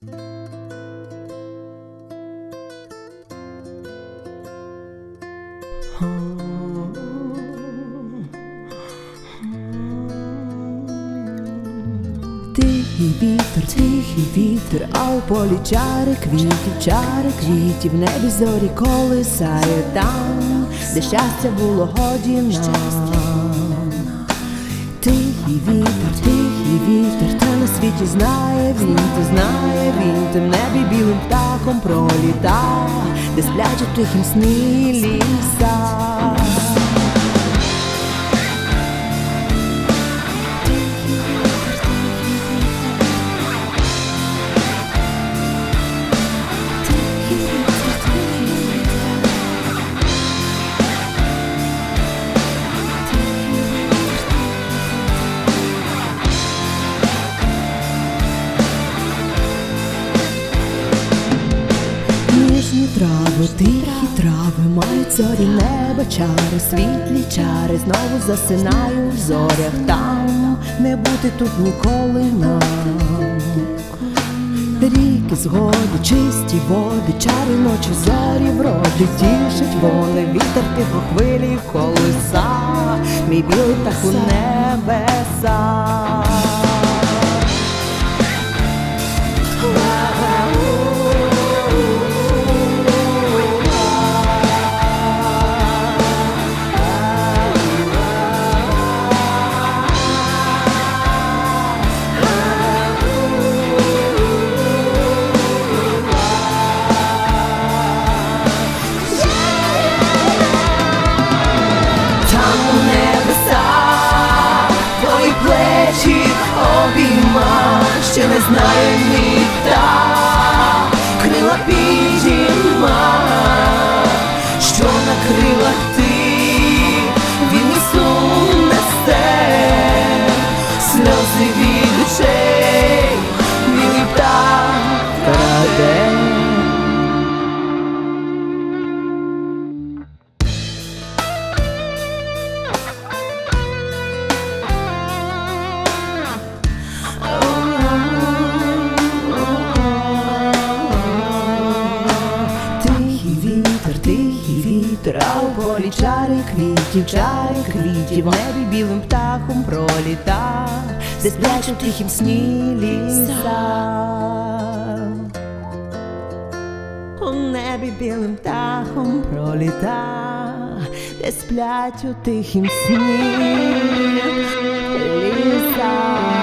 Тихий вітер, тихий вітер, а у полі чари квітів, чари квітів, в небі зорі колисає там, де щастя було годі нам. Тихий вітер, тихий вітер, та на світі знає він, ти знає він, ти в небі білим птахом проліта, де сплячуть тихим сні ліса. Ніжні трави, тихі трави, мають зорі неба, чари, світлі чари, знову засинаю в зорях там, не бути тут ніколи нам. Ріки згоди, чисті води, чари ночі зорі вроди, тішать вони, вітер тихо хвилі колеса, мій білий птах у небеса. Nein, у полі чари квітів, чари квітів, в небі білим птахом проліта, де сплять у тихім сні ліса. У небі білим птахом проліта, де сплять у тихім сні ліса.